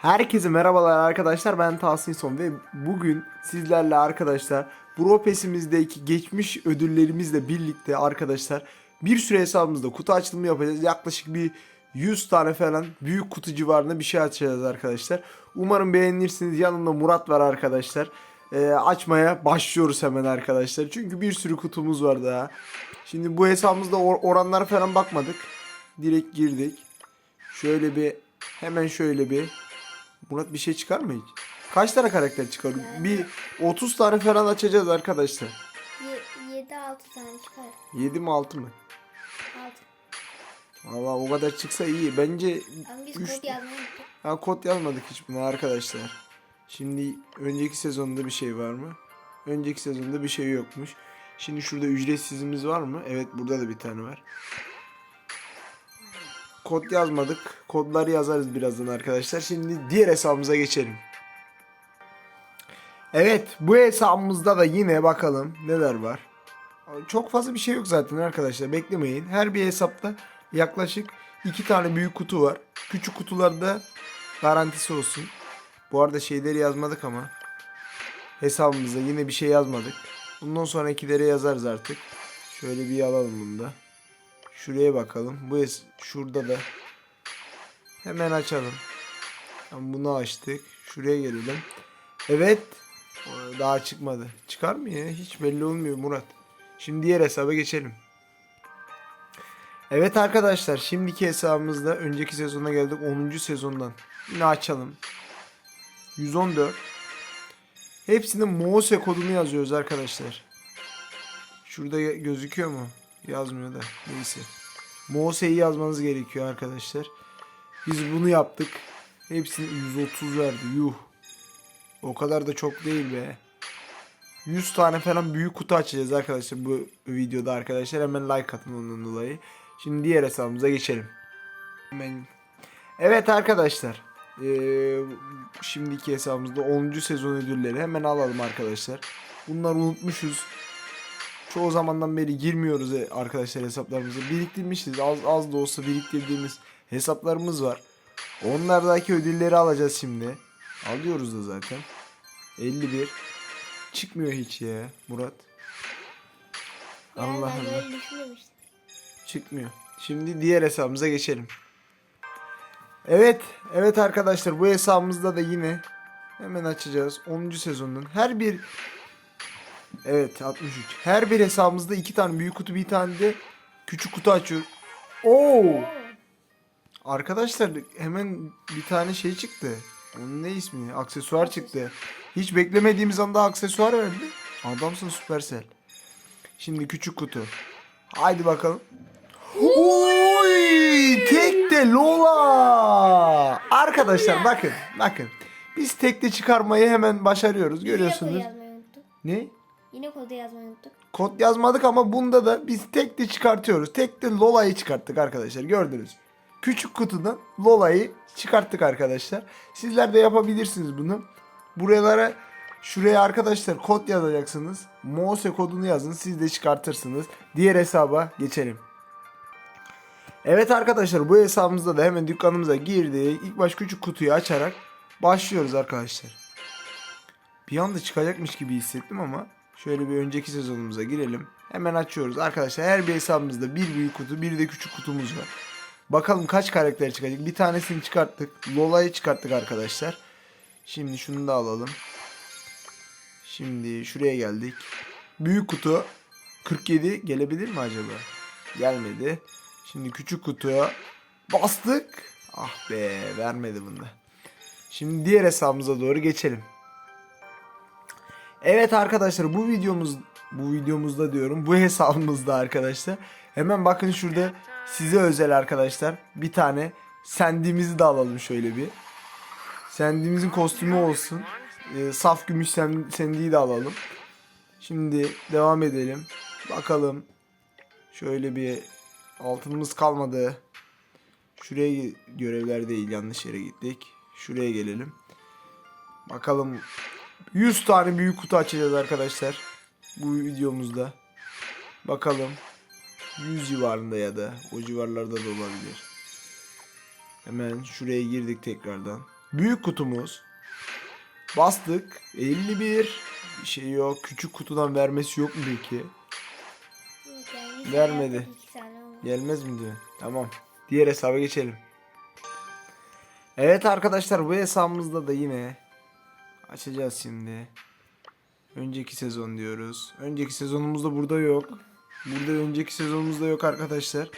Herkese merhabalar arkadaşlar ben Tahsin Son ve bugün sizlerle arkadaşlar Bro Pass'imizdeki geçmiş ödüllerimizle birlikte arkadaşlar bir süre hesabımızda kutu açılımı yapacağız. Yaklaşık bir 100 tane falan büyük kutu civarında bir şey açacağız arkadaşlar. Umarım beğenirsiniz. Yanımda Murat var arkadaşlar. Ee, açmaya başlıyoruz hemen arkadaşlar. Çünkü bir sürü kutumuz var daha. Şimdi bu hesabımızda or- oranlara falan bakmadık. Direkt girdik. Şöyle bir hemen şöyle bir Murat bir şey çıkar mı hiç? Kaç tane karakter çıkar? Bir 30 tane falan açacağız arkadaşlar. 7-6 tane çıkar. 7 mi 6 mı? 6. Valla o kadar çıksa iyi. Bence Ama biz Üç- kod yazmayı unuttuk. ha, kod yazmadık hiç buna arkadaşlar. Şimdi önceki sezonda bir şey var mı? Önceki sezonda bir şey yokmuş. Şimdi şurada ücretsizimiz var mı? Evet burada da bir tane var. Kod yazmadık. Kodları yazarız birazdan arkadaşlar. Şimdi diğer hesabımıza geçelim. Evet bu hesabımızda da yine bakalım neler var. Çok fazla bir şey yok zaten arkadaşlar beklemeyin. Her bir hesapta yaklaşık iki tane büyük kutu var. Küçük kutularda garantisi olsun. Bu arada şeyleri yazmadık ama hesabımızda yine bir şey yazmadık. Bundan sonrakilere yazarız artık. Şöyle bir alalım bunu da. Şuraya bakalım. Bu şurada da hemen açalım. Bunu açtık. Şuraya gelelim. Evet. Daha çıkmadı. Çıkar mı ya? Hiç belli olmuyor Murat. Şimdi diğer hesaba geçelim. Evet arkadaşlar şimdiki hesabımızda önceki sezona geldik 10. sezondan. Yine açalım. 114. Hepsinde Mose kodunu yazıyoruz arkadaşlar. Şurada gözüküyor mu? Yazmıyor da. Neyse. Mose'yi yazmanız gerekiyor arkadaşlar. Biz bunu yaptık. Hepsini 130 verdi. Yuh. O kadar da çok değil be. 100 tane falan büyük kutu açacağız arkadaşlar bu videoda arkadaşlar. Hemen like atın ondan dolayı. Şimdi diğer hesabımıza geçelim. Hemen. Evet arkadaşlar. Ee, şimdiki hesabımızda 10. sezon ödülleri hemen alalım arkadaşlar. Bunları unutmuşuz. Çoğu zamandan beri girmiyoruz e- arkadaşlar hesaplarımıza. Biriktirmişiz. Az, az da olsa biriktirdiğimiz hesaplarımız var. Onlardaki ödülleri alacağız şimdi. Alıyoruz da zaten. 51. Çıkmıyor hiç ya Murat. Allah Allah. Çıkmıyor. Şimdi diğer hesabımıza geçelim. Evet, evet arkadaşlar bu hesabımızda da yine hemen açacağız. 10. sezonun her bir Evet 63. Her bir hesabımızda iki tane büyük kutu bir tane de küçük kutu açıyor. Oo! Arkadaşlar hemen bir tane şey çıktı. Onun ne ismi? Aksesuar çıktı. Hiç beklemediğimiz anda aksesuar verdi. Adamsın Supercell. Şimdi küçük kutu. Haydi bakalım. Oy! Tek de Lola. Arkadaşlar bakın, bakın. Biz tekte çıkarmayı hemen başarıyoruz. Görüyorsunuz. Ne? Yine kodu yazmayı unuttuk. Kod yazmadık ama bunda da biz tek de çıkartıyoruz. Tek de Lola'yı çıkarttık arkadaşlar gördünüz. Küçük kutudan Lola'yı çıkarttık arkadaşlar. Sizler de yapabilirsiniz bunu. Buralara şuraya arkadaşlar kod yazacaksınız. Mose kodunu yazın siz de çıkartırsınız. Diğer hesaba geçelim. Evet arkadaşlar bu hesabımızda da hemen dükkanımıza girdik. İlk baş küçük kutuyu açarak başlıyoruz arkadaşlar. Bir anda çıkacakmış gibi hissettim ama şöyle bir önceki sezonumuza girelim. Hemen açıyoruz. Arkadaşlar her bir hesabımızda bir büyük kutu bir de küçük kutumuz var. Bakalım kaç karakter çıkacak. Bir tanesini çıkarttık. Lola'yı çıkarttık arkadaşlar. Şimdi şunu da alalım. Şimdi şuraya geldik. Büyük kutu 47 gelebilir mi acaba? Gelmedi. Şimdi küçük kutuya bastık. Ah be vermedi bunda. Şimdi diğer hesabımıza doğru geçelim. Evet arkadaşlar bu videomuz bu videomuzda diyorum bu hesabımızda arkadaşlar. Hemen bakın şurada size özel arkadaşlar bir tane sendimizi de alalım şöyle bir. Sendimizin kostümü olsun. Ee, saf gümüş sen, sendiyi de alalım. Şimdi devam edelim. Bakalım. Şöyle bir altınımız kalmadı. Şuraya görevler değil yanlış yere gittik. Şuraya gelelim. Bakalım 100 tane büyük kutu açacağız arkadaşlar. Bu videomuzda. Bakalım. 100 civarında ya da o civarlarda da olabilir. Hemen şuraya girdik tekrardan. Büyük kutumuz. Bastık. 51. Bir şey yok. Küçük kutudan vermesi yok mu peki? Vermedi. Gelmez mi diyor. Tamam. Diğer hesaba geçelim. Evet arkadaşlar bu hesabımızda da yine açacağız şimdi. Önceki sezon diyoruz. Önceki sezonumuzda burada yok. Burada önceki sezonumuzda yok arkadaşlar.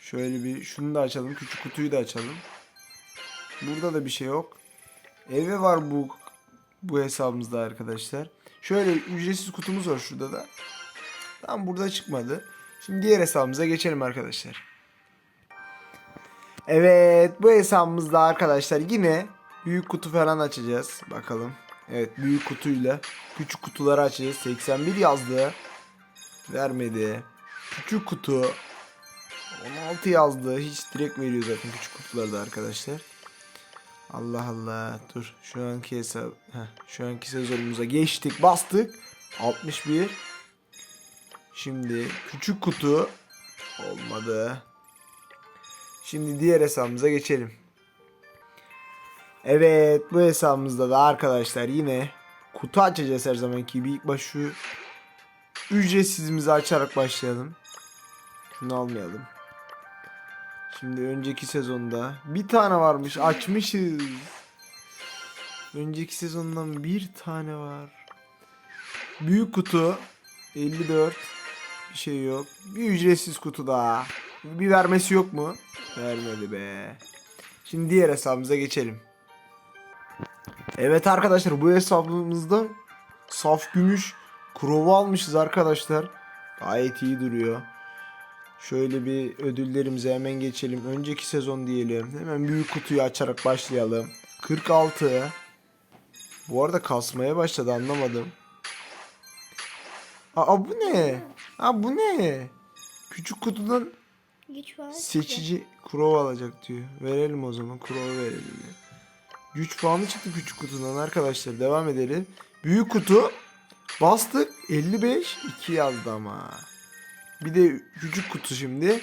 Şöyle bir şunu da açalım. Küçük kutuyu da açalım. Burada da bir şey yok. Eve var bu bu hesabımızda arkadaşlar. Şöyle ücretsiz kutumuz var şurada da. Tam burada çıkmadı. Şimdi diğer hesabımıza geçelim arkadaşlar. Evet bu hesabımızda arkadaşlar yine büyük kutu falan açacağız. Bakalım. Evet büyük kutuyla küçük kutuları açacağız. 81 yazdı. Vermedi. Küçük kutu 16 yazdı. Hiç direkt veriyor zaten küçük kutularda arkadaşlar. Allah Allah. Dur. Şu anki hesap. Heh, şu anki sezonumuza geçtik. Bastık. 61. Şimdi küçük kutu olmadı. Şimdi diğer hesabımıza geçelim. Evet bu hesabımızda da arkadaşlar yine kutu açacağız her zamanki gibi. İlk baş şu ücretsizimizi açarak başlayalım. Şunu almayalım. Şimdi önceki sezonda bir tane varmış açmışız. Önceki sezondan bir tane var. Büyük kutu 54 bir şey yok. Bir ücretsiz kutu daha. Bir vermesi yok mu? Vermedi be. Şimdi diğer hesabımıza geçelim. Evet arkadaşlar bu hesabımızda saf gümüş krovu almışız arkadaşlar. Gayet iyi duruyor. Şöyle bir ödüllerimize hemen geçelim. Önceki sezon diyelim. Hemen büyük kutuyu açarak başlayalım. 46. Bu arada kasmaya başladı anlamadım. Aa bu ne? Aa bu ne? Küçük kutudan seçici Kurov alacak diyor. Verelim o zaman. Kurov'u verelim. diyor. Güç puanı çıktı küçük kutudan arkadaşlar. Devam edelim. Büyük kutu. Bastık. 55. 2 yazdı ama. Bir de küçük kutu şimdi.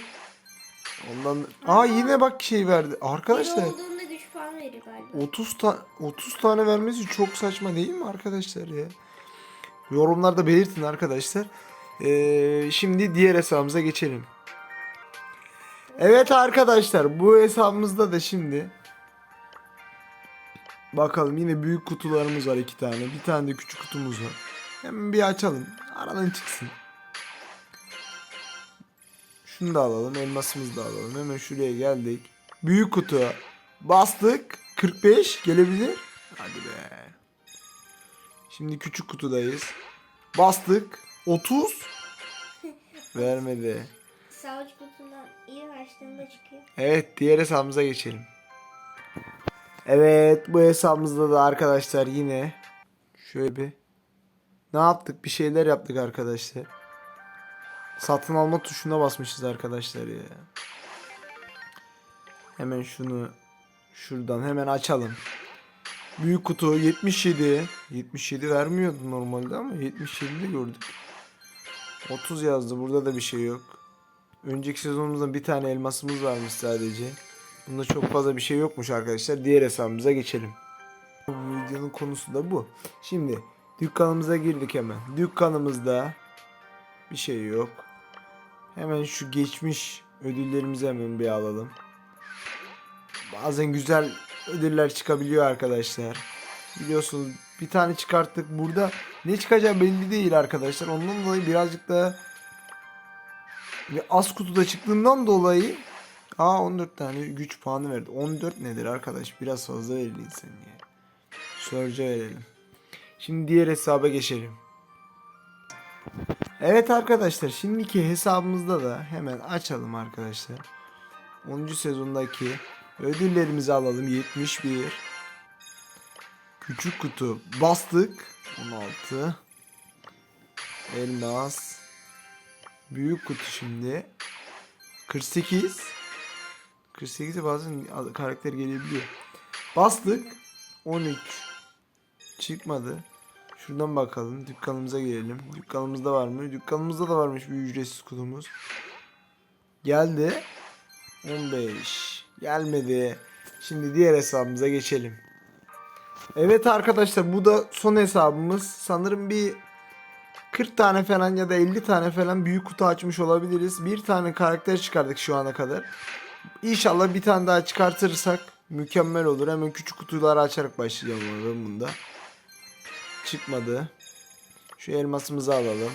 Ondan... Aa yine bak şey verdi. Arkadaşlar. Olduğunda güç puanı veriyor galiba. 30 ta 30 tane vermesi çok saçma değil mi arkadaşlar ya? Yorumlarda belirtin arkadaşlar. Ee, şimdi diğer hesabımıza geçelim. Evet arkadaşlar bu hesabımızda da şimdi bakalım yine büyük kutularımız var iki tane. Bir tane de küçük kutumuz var. Hemen bir açalım. Aradan çıksın. Şunu da alalım. Elmasımızı da alalım. Hemen şuraya geldik. Büyük kutu. Bastık. 45 gelebilir. Hadi be. Şimdi küçük kutudayız. Bastık. 30. Vermedi. Savaş kutundan iyi açtığında çıkıyor. Evet diğer hesabımıza geçelim. Evet bu hesabımızda da arkadaşlar yine şöyle bir ne yaptık bir şeyler yaptık arkadaşlar. Satın alma tuşuna basmışız arkadaşlar ya. Hemen şunu şuradan hemen açalım. Büyük kutu 77. 77 vermiyordu normalde ama 77 de gördük. 30 yazdı. Burada da bir şey yok. Önceki sezonumuzda bir tane elmasımız varmış sadece. Bunda çok fazla bir şey yokmuş arkadaşlar. Diğer hesabımıza geçelim. Bu videonun konusu da bu. Şimdi dükkanımıza girdik hemen. Dükkanımızda bir şey yok. Hemen şu geçmiş ödüllerimizi hemen bir alalım. Bazen güzel ödüller çıkabiliyor arkadaşlar. Biliyorsunuz bir tane çıkarttık. Burada ne çıkacağı belli değil arkadaşlar. Ondan dolayı birazcık da ve az kutuda çıktığından dolayı Aa 14 tane güç puanı verdi. 14 nedir arkadaş? Biraz fazla verildi insan ya. Surge'a verelim. Şimdi diğer hesaba geçelim. Evet arkadaşlar şimdiki hesabımızda da hemen açalım arkadaşlar. 10. sezondaki ödüllerimizi alalım. 71. Küçük kutu bastık. 16. Elmas. Büyük kutu şimdi. 48. 48'e bazen karakter gelebiliyor. Bastık. 13. Çıkmadı. Şuradan bakalım. Dükkanımıza gelelim. Dükkanımızda var mı? Dükkanımızda da varmış bir ücretsiz kutumuz. Geldi. 15. Gelmedi. Şimdi diğer hesabımıza geçelim. Evet arkadaşlar bu da son hesabımız. Sanırım bir 40 tane falan ya da 50 tane falan büyük kutu açmış olabiliriz. Bir tane karakter çıkardık şu ana kadar. İnşallah bir tane daha çıkartırsak mükemmel olur. Hemen küçük kutuları açarak başlayacağım ben bunda. Çıkmadı. Şu elmasımızı alalım.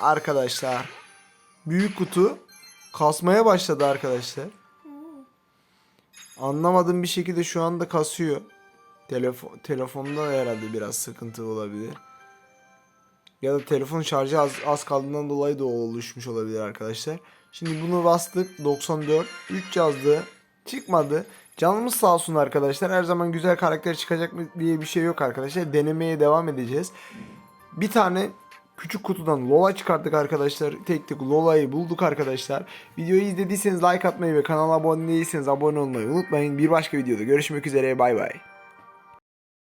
Arkadaşlar büyük kutu kasmaya başladı arkadaşlar. Anlamadığım bir şekilde şu anda kasıyor. Telefon telefonda herhalde biraz sıkıntı olabilir. Ya da telefon şarjı az, az kaldığından dolayı da oluşmuş olabilir arkadaşlar. Şimdi bunu bastık 94 3 yazdı çıkmadı. Canımız sağ olsun arkadaşlar. Her zaman güzel karakter çıkacak mı diye bir şey yok arkadaşlar. Denemeye devam edeceğiz. Bir tane küçük kutudan Lola çıkarttık arkadaşlar. Tek tek Lola'yı bulduk arkadaşlar. Videoyu izlediyseniz like atmayı ve kanala abone değilseniz abone olmayı unutmayın. Bir başka videoda görüşmek üzere bay bay.